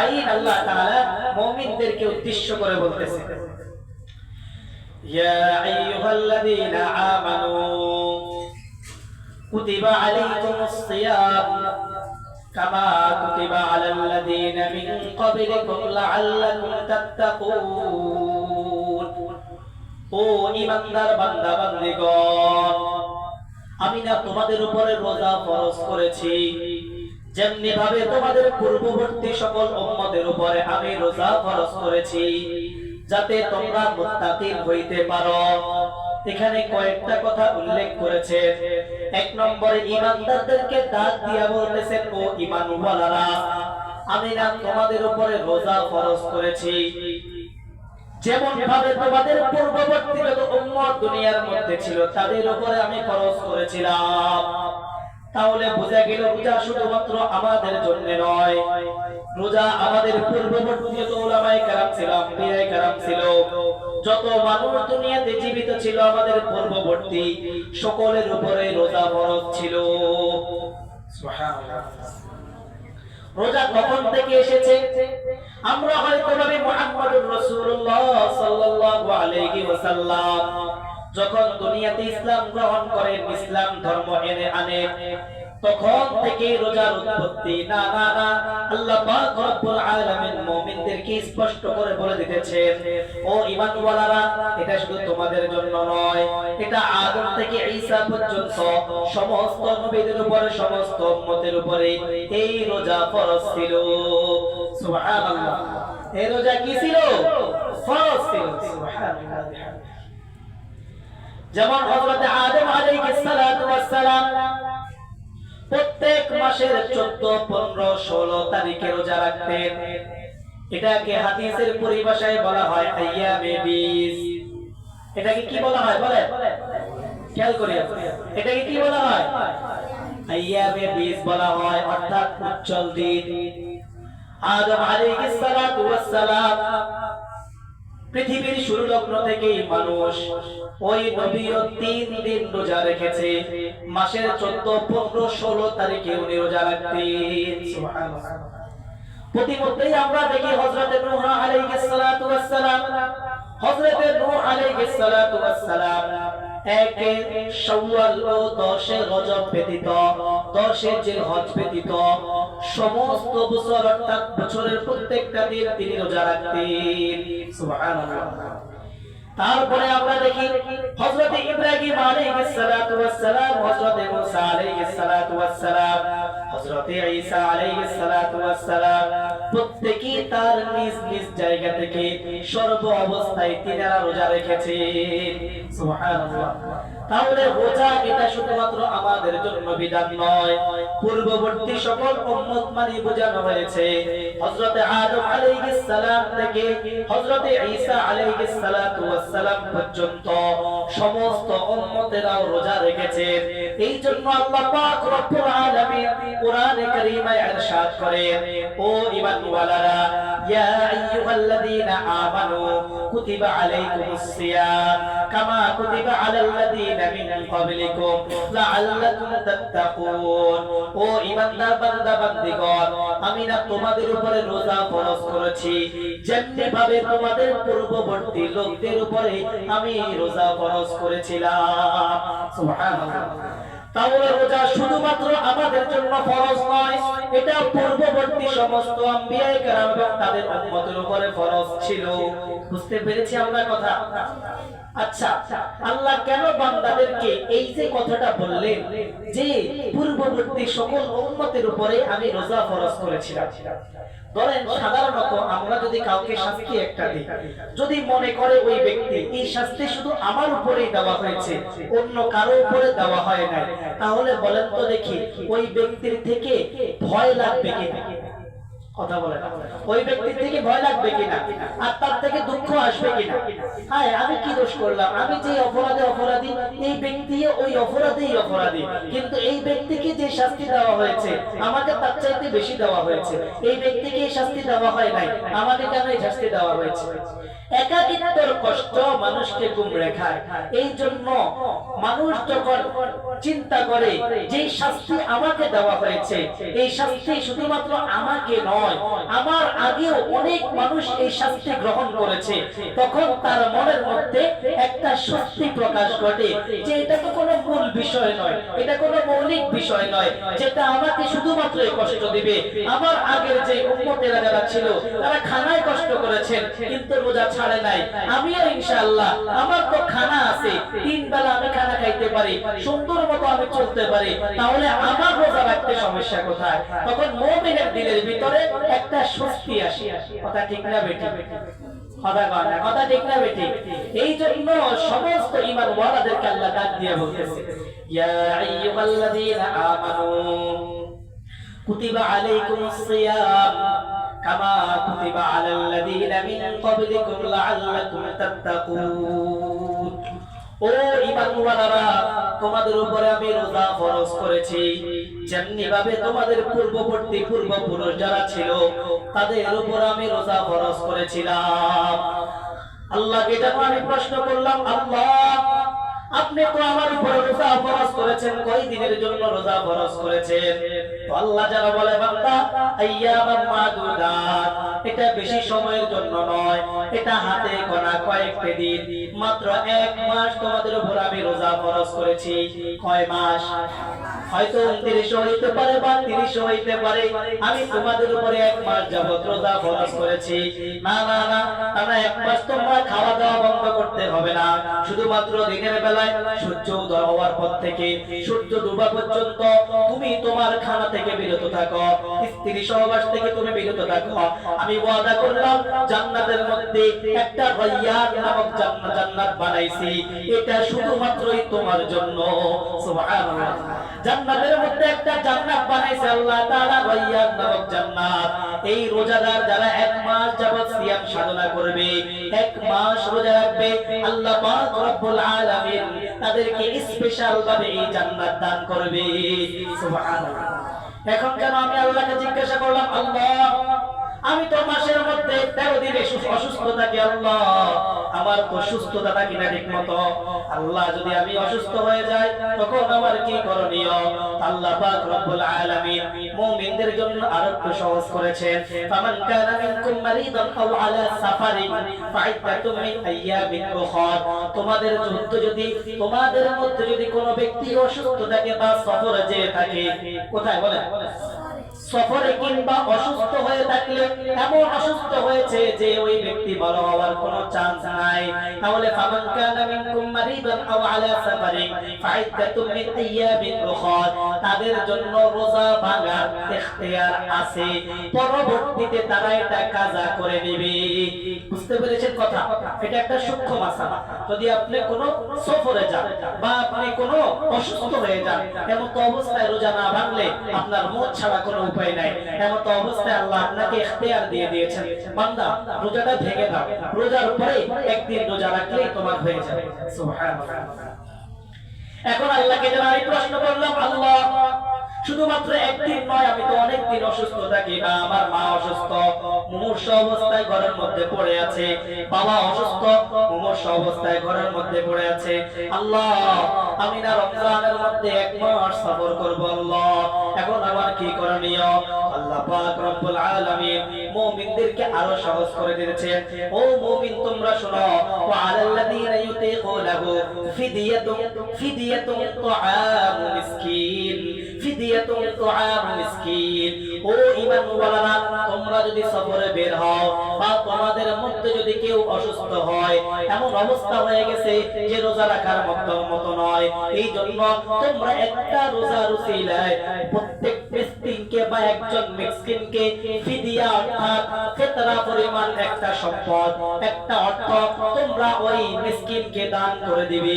আইন আল্লাহ তাআলা মুমিনদেরকে উদ্দেশ্য করে বলতেছে। ইয়া আইয়ুহাল্লাযীনা আমানু কুতিবা আলাইকুমুস সিয়াম কামা কুতিবা আলাল লাযীনা মিন ক্বাবলিকুম লাআল্লাকুম তাত্তাকুন। ও ঈমানদার বান্দা বান্দিগণ আমি না তোমাদের উপরে রোজা ফরজ করেছি যেমনি ভাবে তোমাদের পূর্ববর্তী সকল উম্মতের উপরে আমি রোজা ফরজ করেছি, যাতে তোমরা মুত্তাকিন হইতে পারো। এখানে কয়েকটা কথা উল্লেখ করেছে। এক নম্বরে, ইমানদারদেরকে ডাক দিয়া বলতেছেন, ও ইমানওয়ালারা, আমি না তোমাদের উপরে রোজা ফরজ করেছি। যেমন ভাবে তোমাদের পূর্ববর্তী যত উম্মত দুনিয়ার মধ্যে ছিল, তাদের উপরে আমি খরচ করেছিলাম। তাহলে বোঝা গেল রোজা শুধুমাত্র আমাদের জন্য নয়। রোজা আমাদের পূর্ববর্তী যত ওলামায়ে কেরাম ছিল আম্বিয়ায়ে কেরাম ছিল যত মানুষ দুনিয়াতে জীবিত ছিল আমাদের পূর্ববর্তী সকলের উপরে রোজা ফরজ ছিল। রোজা কখন থেকে এসেছে? আমরা হয়তো নবী মুহাম্মদুর রাসূলুল্লাহ সাল্লাল্লাহু আলাইহি ওয়াসাল্লাম। যখন দুনিয়াতে ইসলাম গ্রহণ করেন, ইসলাম ধর্ম এনে আনেন তখন থেকে রোজার উৎপত্তি, না না না, আল্লাহ পাক রব্বুল আলামিন মুমিনদেরকে স্পষ্ট করে বলে দিতেছেন, ও ঈমানওয়ালারা, এটা শুধু তোমাদের জন্য নয়, এটা আদম থেকে ঈসা পর্যন্ত, সমস্ত নবীদের উপরে, সমস্ত উম্মতের উপরে এই রোজা ফরজ ছিল। সুবহানাল্লাহ। এই রোজা কি ছিল? ফরজ ছিল। সুবহানাল্লাহ। যেমন হযরত আদম আলাইহিস সালাতু ওয়াস সালাম প্রত্যেক মাসের 14 15 16 তারিখে রোজা রাখতেন। এটাকে হাদিসের পরিভাষায় বলা হয় আইয়ামে বিস। এটাকে কি বলা হয় বলে খেয়াল করি এটাকে কি বলা হয়? আইয়ামে বিস বলা হয়, অর্থাৎ উজ্জ্বল দিন। আদম আলাইহিস সালাতু ওয়াস সালাম পৃথিবীর শুরু লগ্ন থেকেই মানুষ ওই নবীও তিন দিন রোজা রেখেছে। মাসের চোদ্দ, পনেরো, ষোলো তারিখে উনি রোজা রাখতেন। প্রতিমধ্যেই আমরা দেখি হজরতে নূহ আলাইহিস সালাতু ওয়াস সালাম হযরতে নূহ আলাইহিস সালাতু ওয়াস সালাম একে শাওয়াল ও দশে রজব ব্যতীত, দশে জিলহজ ব্যতীত সমস্ত বছর, অর্থাৎ বছরের প্রত্যেকটা দিন তিনি রোজা রাখতেন। সুবহানাল্লাহ। তারপরে আমরা দেখি, হযরত ইব্রাহিম আলাইহিস সালাতু ওয়াস সালাম, হযরত মুসা আলাইহিস সালাতু ওয়াস সালাম, হযরত ঈসা আলাইহিস সালাতু ওয়াস সালাম, প্রত্যেকই তার নিজ নিজ জায়গা থেকে সর্ব অবস্থায় তিনারা রোজা রেখেছেন। সুবহানাল্লাহ। তাহলে রোজা এটা শুধুমাত্র আমাদের জন্য বিধান নয়। পূর্ববর্তী সকল উম্মত মানে বোঝানো হয়েছে, হযরত আদম আলাইহিস সালাম থেকে হযরত ঈসা আলাইহিস সালাতু ওয়াস সালাম পর্যন্ত সমস্ত উম্মতেরাও রোজা রেখেছেন। এই জন্য আল্লাহ পাক রব্বুল আলামিন কোরআনে কারীমে ইরশাদ করেন, ও ঈমানওয়ালারা, ইয়া আইয়ুহাল্লাযীনা আমানু, কুতিবা আলাইকুমুস সিয়াম, কামা কুতিবা আলাল আমি না তোমাদের উপরে রোজা করেছি। যেমনি ভাবে তোমাদের পূর্ববর্তী লোকদের উপরে আমি রোজা ফরজ করেছিলাম। তাহলে রোজা শুধুমাত্র আমাদের জন্য ফরজ নয়, এটা পূর্ববর্তী সমস্ত আম্বিয়ায়ে তাদের উপরে ফরজ ছিল। বুঝতে পেরেছি আমরা কথা? আচ্ছা আল্লাহ কেন বান্দাদেরকে এই যে কথাটা বললেন যে পূর্ববর্তী সকল উপরে আমি রোজা ফরজ করেছিলাম? ধরেন, সাধারণত আমরা যদি কাউকে শাস্তি একটা দিই, যদি মনে করে ওই ব্যক্তি এই শাস্তি শুধু আমার উপরেই দেওয়া হয়েছে, অন্য কারও উপরে দেওয়া হয় নাই, তাহলে বলেন তো দেখি, ওই ব্যক্তির থেকে ভয় লাগবে কিনা? কথা ওই ব্যক্তির থেকে ভয় লাগবে কিনা? আর তার থেকে দুঃখ আসবে কিনা? হ্যাঁ আমি কি দোষ করলাম? আমি যে অপরাধে অপরাধী, এই ব্যক্তি ওই অপরাধেই অপরাধী। কিন্তু এই ব্যক্তিকে যে শাস্তি দেওয়া হয়েছে, আমাকে তার চাইতে বেশি দেওয়া হয়েছে। এই ব্যক্তিকে শাস্তি দেওয়া হয় নাই। আমাকে কেন এই শাস্তি দেওয়া হয়েছে? একাকিত্বর কষ্ট মানুষকে গুমড়ে খায় এই জন্য মানুষ যখন চিন্তা করে, যে শাস্তি আমাকে দেওয়া হয়েছে, এই শাস্তি শুধুমাত্র আমাকে নয় নয় আমার আগেও অনেক মানুষ এই শাস্তি গ্রহণ করেছে। তখন তার মনের মধ্যে একটা স্বস্তি প্রকাশ ঘটে যে এটা তো কোনো মূল বিষয় নয়, এটা কোনো মৌলিক বিষয় নয়, যেটা আমাকে শুধুমাত্র কষ্ট দিবে। আমার আগের যে উম্মতেরা যারা ছিল, তারা খানায় কষ্ট করেছেন, কিন্তু রোজা ছাড়ে নাই। আমিও ইনশাআল্লাহ, আমার তো খানা আছে, তিন বেলা আমি খানা খাইতে পারি, সুন্দর মতো আমি চলতে পারি, তাহলে আমার রোজা রাখতে সমস্যা কোথায়? তখন মুমিনের দিলের ভিতরে একটা স্বস্তি আসে। কথা ঠিক না বেটি কথা ঠিক না ইমান তোমাদের উপরে আমি রোজা ফরজ করেছি। যেমনি ভাবে তোমাদের পূর্ববর্তী পূর্বপুরুষ যারা ছিল, তাদের উপর আমি রোজা ফরজ করেছিলাম। আল্লাহকে যখন আমি প্রশ্ন করলাম? আল্লাহ আপনি তো আমার উপরে রোজা ফরজ করেছেন কয় দিনের জন্য রোজা ফরজ করেছেন? আল্লাহ যারা বলে, বান্দা, আইয়ামান মাদুদাত এটা বেশি সময়ের জন্য নয়, এটা হাতে গোনা কয়েকটি দিন। মাত্র এক মাস তোমাদের উপর আমি রোজা ফরজ করেছি। কয় মাস? হয়তো উনত্রিশ হইতে পারে বা তিরিশ হইতে পারে, আমি তোমাদের উপরে এক মাস যাবত রোজা করেছি। না না না, তারা এক মাস খাওয়া দাওয়া বন্ধ করতে হবে না। শুধুমাত্র দিনের বেলায় সূর্য উদয় হওয়ার পর থেকে সূর্য ডুবা পর্যন্ত তুমি তোমার খানা থেকে বিরত থাকো। স্ত্রী সহবাস থেকে তুমি বিরত থাকো। আমি ওয়াদা করলাম, জান্নাতের মধ্যে একটা নামক জান্নাত বানাইছি। এটা শুধুমাত্রই তোমার জন্য। সুবহানাল্লাহ। জান্নাতের মধ্যে একটা জান্নাত বানাইছে আল্লাহ তাআলা বাইয়াত নামক জান্নাত। এই রোজাদার যারা এক মাস যাবত সিয়াম সাধনা করবে, এক মাস রোজা রাখবে, আল্লাহ পাক রব্বুল আলামিন তাদেরকে স্পেশাল ভাবে এই জান্নাত দান করবে। সুবহানাল্লাহ। এখন কেন আমি আল্লাহকে জিজ্ঞাসা করলাম? আল্লাহ আমি তো মাসের মধ্যে তেরো দিনে অসুস্থ থাকি আল্লাহ? আমার তো সুস্থতা থাকি না ঠিক মতো আল্লাহ যদি আমি অসুস্থ হয়ে যাই, তখন আমার কি করণীয়? আল্লাহ রব্বুল আলামিন মুমিনদের জন্য সহজ করেছেন। ফামান কানা মিনকুম মারিদান আও আলা সাফারিন মিন আইয়ামিন উখর। তোমাদের যুদ্ধ যদি তোমাদের মধ্যে যদি কোনো ব্যক্তি অসুস্থ থাকে বা সফরে যেয়ে থাকে, কোথায় বলেন? সফরে কিংবা অসুস্থ হয়ে থাকলে এমন অসুস্থ হয়েছে যে ওই ব্যক্তি ভালো হওয়ার কোনো চান্স নাই। তাহলে ফামান কানা মিনকুম মারিদান আও আলা সাফারিন ফাইদাতুম মিন আইয়ামিন উখর। তাদের জন্য রোজা ভাঙার ইখতিয়ার আছে। পরবর্তীতে তারা এটা কাজা করে নেবে। বুঝতে পেরেছেন কথা? এটা একটা সূক্ষ্ম মাসালা। যদি আপনি কোনো সফরে যান বা আপনি কোনো অসুস্থ হয়ে যান, এমন তো অবস্থায় রোজা না ভাঙলে আপনার মন ছাড়া কোনো উপায় নাই। এমন অবস্থায় আল্লাহ আপনাকে ইখতিয়ার দিয়ে দিয়েছেন। বান্দা, রোজাটা ভেঙে দাও। রোজার উপরে একদিন রোজা রাখলেই তোমার হয়ে যাবে। সুবহানাল্লাহ। এখন আল্লাহকে যারা আমি প্রশ্ন করলাম, আল্লাহ শুধুমাত্র একদিন নয়, আমি তো অনেক দিন অসুস্থ থাকি বা আমার মা অসুস্থ। মুমূর্ষ অবস্থায় ঘরের মধ্যে পড়ে আছে। বাবা অসুস্থ, মুমূর্ষ অবস্থায় ঘরের মধ্যে পড়ে আছে। আল্লাহ, আমি না রমজানের মধ্যে এক মাস সফর করব, আল্লাহ। এখন আমার কি করণীয়? আল্লাহ পাক রব্বুল আলামিন মুমিনদেরকে আরও সহজ করে দিয়েছেন। ও মুমিন, তোমরা শোনো ওয়া আলাল্লাযীনা ইউতিকুনাহু ফিদিয়াতুন ফিদিয়াতুন তুআমু মিসকিন। ফিদিয়াতুন তুআম মিসকিন। ও ঈমানওয়ালারা, তোমরা যদি সফরে বের হও বা তোমাদের মধ্যে যদি কেউ অসুস্থ হয়, এমন অবস্থা হয়ে গেছে যে রোজা রাখার নয়। এই জন্য তোমরা একটা রোজা রুসিলায় প্রত্যেক বা একজন মিসকিনকে ফিদিয়া অর্থাৎ ফিতরা পরিমাণ একটা সম্পদ, একটা অর্থ তোমরা ওই মিসকিনকে দান করে দিবে।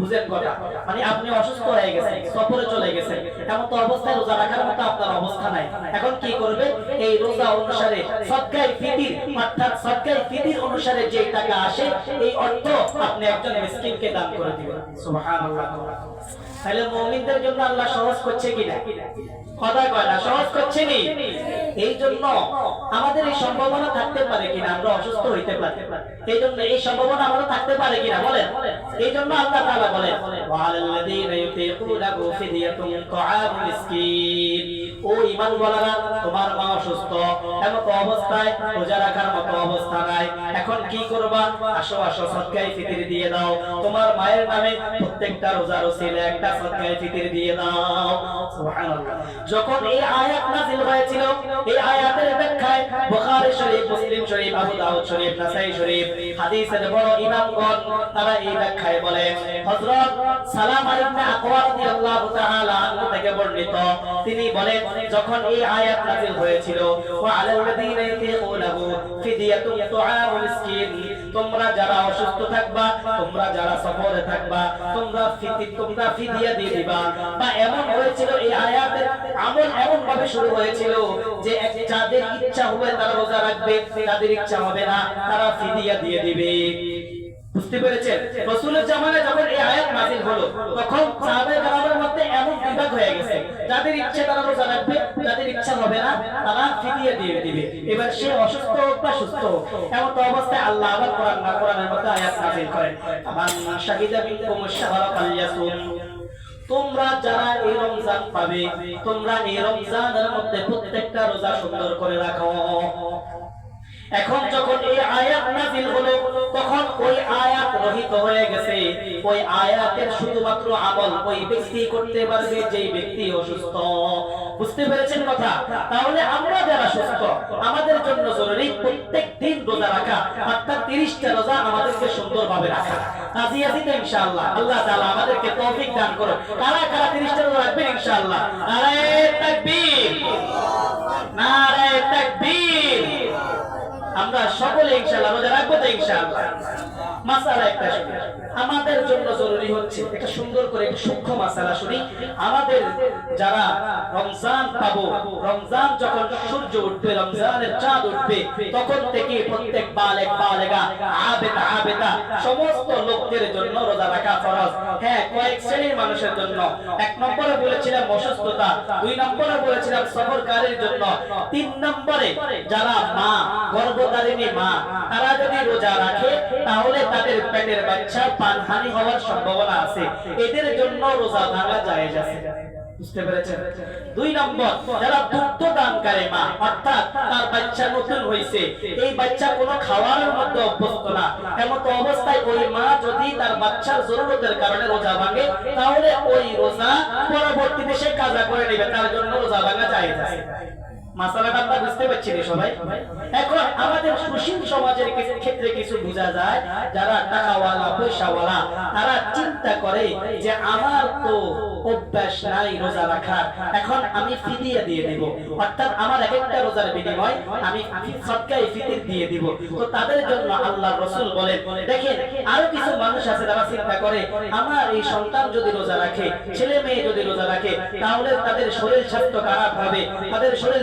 বুঝেন কথা? মানে আপনি অসুস্থ হয়ে গেছেন, সফরে চলে গেছেন, এমন তো অবস্থায় রোজা রাখার মতো আপনার অবস্থা নাই। এখন কি করবে এই রোজা অনুসারে সদকায়ে ফিতির, অর্থাৎ সদকায়ে ফিতির অনুসারে যে টাকা আসে, এই অর্থ আপনি একজন মিসকিনকে দান করে দিবেন। সুবহানাল্লাহ। তাহলে মমিনদের জন্য আল্লাহ সহজ করছে কিনা? কথা কয় না, সহজ করছে নি? এই জন্য আমাদের এই সম্ভাবনা থাকতে পারে কিনা, আমরা অসুস্থ হইতে পারি। এই জন্য এই সম্ভাবনা আমাদের থাকতে পারে কিনা বলেন? এই জন্য আল্লাহ তাআলা বলেন, ওয়ালাল্লাযীনা ইউতিকুনাহু ফিদিয়াতুন তুআমু মিসকিন। ও ইমান বলারা তোমার মা অসুস্থ। এমন অবস্থায় রোজা রাখার মতো অবস্থা নাই। এখন কি করবা? আসো আসো সদকায় ফিতির দিয়ে দাও। তোমার মায়ের নামে প্রত্যেকটা রোজার ওসিলে একটা সদকায় ফিতির দিয়ে দাও। যখন এই আয়াত নাযিল হয়েছিল, এই আয়াতের ব্যাখ্যায় বুখারী শরীফ, মুসলিম শরীফ, আবু দাউদ শরীফ, নাসাই শরীফ হাদিসের বড় ইমামগণ তারা এই ব্যাখ্যায় বলে, হযরত সালাম ইবনে আকওয়া রাদিয়াল্লাহু তাআলা থেকে বর্ণিত। তিনি বলেন যখন এই আয়াত নাযিল হয়েছিল ওয়া আলাল্লাযীনা ইয়াতিকুনাহু ফিদিয়াতুন তুআমু মিসকিন তোমরা যারা অসুস্থ থাকবা, তোমরা যারা সফরে থাকবা, তোমরা ফিতি, তোমরা ফিদিয়া দিয়ে দিবা। বা এমন হয়েছিল, এই আয়াতের আমল এমন ভাবে শুরু হয়েছিল যে যাদের ইচ্ছা হবে তারা রোজা রাখবে, তাদের ইচ্ছা হবে না, তারা ফিদিয়া দিয়ে দিবে। বুঝতে পেরেছেন? রসুলের জামানায় যখন এই আয়াত নাযিল হলো, তখন মধ্যে এমন বিভাগ হয়ে গেছে। যাদের ইচ্ছে তারা রোজা রাখবে, যাদের ইচ্ছা হবে না, তারা ফিদিয়া দিয়ে দিবে। এবার সে অসুস্থ হোক বা সুস্থ হোক, এমন অবস্থায় আল্লাহ আবার কোরআন না কোরআনের মধ্যে আয়াত নাযিল করেন। শাহিদা তোমরা যারা এই রমজান পাবে, তোমরা এই রমজানের মধ্যে প্রত্যেকটা রোজা সুন্দর করে রাখো। এখন যখন এই আয়াত নাযিল হলো, তখন ওই আয়াত রহিত হয়ে গেছে। ওই আয়াতের শুধুমাত্র আমল ওই ব্যক্তি করতে পারবে, যেই ব্যক্তি অসুস্থ। বুঝতে পেরেছেন কথা? তাহলে আমরা যারা সুস্থ, আমাদের জন্য জরুরি প্রত্যেক দিন রোজা রাখা, অর্থাৎ 30টা রোজা আমাদেরকে সুন্দরভাবে রাখা। রাজি আছি তো ইনশাআল্লাহ? আল্লাহ তাআলা আমাদেরকে তৌফিক দান করুন কারা কারা 30টা রোজা রাখবেন ইনশাআল্লাহ? নারে তাকবীর। নারে তাকবীর। আমরা সকলে ইনশাল্লাহ রোজা রাখব তো ইনশাআল্লাহ। সমস্ত লোকদের জন্য রোজা রাখা ফরজ। হ্যাঁ কয়েক শ্রেণির মানুষের জন্য। এক নম্বরে বলেছিলাম অসুস্থতা, দুই নম্বরে বলেছিলাম সফরকারীর জন্য। তিন নম্বরে যারা মা, গর্ভধারিণী মা, তারা যদি রোজা রাখে, তাহলে তাদের পেটের বাচ্চা পানহানি হওয়ার সম্ভাবনা আছে। এদের জন্য রোজা ভাঙা নতুন হয়েছে এই বাচ্চা কোনো খাওয়ার অভ্যস্ত না। অবস্থায় মা যদি তার জরুরতের কারণে রোজা ভাঙে, তাহলে ওই রোজা পরবর্তীতে সে কাজা করে নেবে। তার জন্য রোজা ভাঙা যায় কিছু আমার একটা রোজার বিনিময় আমি ফিতির দিয়ে দিব। তো তাদের জন্য আল্লাহ রসুল বলেন, দেখেন, আরও কিছু মানুষ আছে যারা চিন্তা করে, আমার এই সন্তান যদি রোজা রাখে, ছেলে মেয়ে যদি রোজা রাখে, তাহলে তাদের শরীর স্বাস্থ্য খারাপ হবে, তাদের শরীর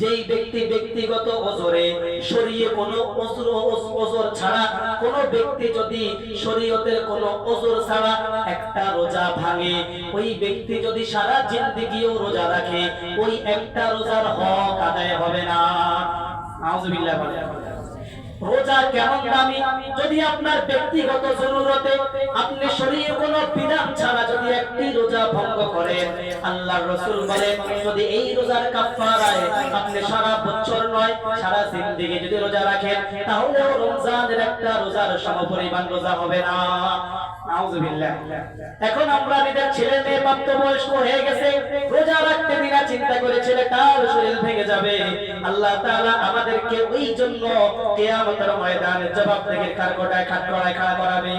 যেই ব্যক্তি ব্যক্তিগত ওজরে শরীয় কোনো ওজর ওজর ছাড়া, কোনো ব্যক্তি যদি শরীয়তের কোনো ওজর ছাড়া একটা রোজা ভাঙে, ওই ব্যক্তি যদি সারা জিন্দেগিও রোজা রাখে, ওই একটা রোজার হক আদায় হবে না নাউজুবিল্লাহ বলে। রোজা কেমন দামি? যদি আপনার ব্যক্তিগত জরুরতে আপনি শরীরে কোনো বিধান ছাড়া যদি একটি রোজা ভঙ্গ করেন, আল্লাহর রাসূল বলেন, যদি এই রোজার কাফারায় আপনি সারা বছর নয়, সারা জিন্দেগি যদি রোজা রাখেন, তাহলে রমজানের একটা রোজার সমপরিমাণ রোজা হবে না। এখন আমরা নিজের ছেলে মেয়ে প্রাপ্তবয়স্ক হয়ে গেছে, রোজা রাখতে দিনা চিন্তা করে ছেলেটার শরীর ভেঙে যাবে। আল্লাহ তাআলা আমাদেরকে ওই জন্য কিয়ামতের ময়দানে জবাব থেকে তার গোটায় খাট খাটগড়ায় খাড়া করাবে?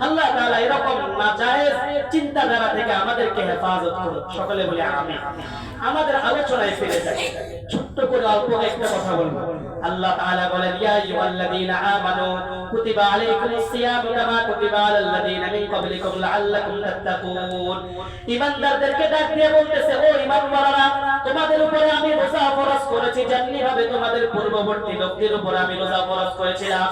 আল্লাহ তাআলা এরকম নাজায়েজ চিন্তাধারা থেকে আমাদেরকে হেফাজত করুন সকলে বলে আমি আমাদের আলোচনায় ফিরে যাই। ছোট্ট করে অল্প একটা কথা বলব। আল্লাহ তাআলা বলেন, ইয়া আইয়ুহাল্লাযীনা আমানু কুতিবা আলাইকুমুস সিয়াম কামা কুতিবা আলাল্লাযীনা মিন ক্বাবলিকুম লাআল্লাকুম তাত্তাকুন। ঈমানদারদেরকে ডাক দিয়ে বলতেছে, ও ঈমানওয়ালারা তোমাদের উপরে আমি রোজা ফরজ করেছি ভাবে তোমাদের পূর্ববর্তী লোকদের উপর আমি রোজা ফরজ করেছিলাম।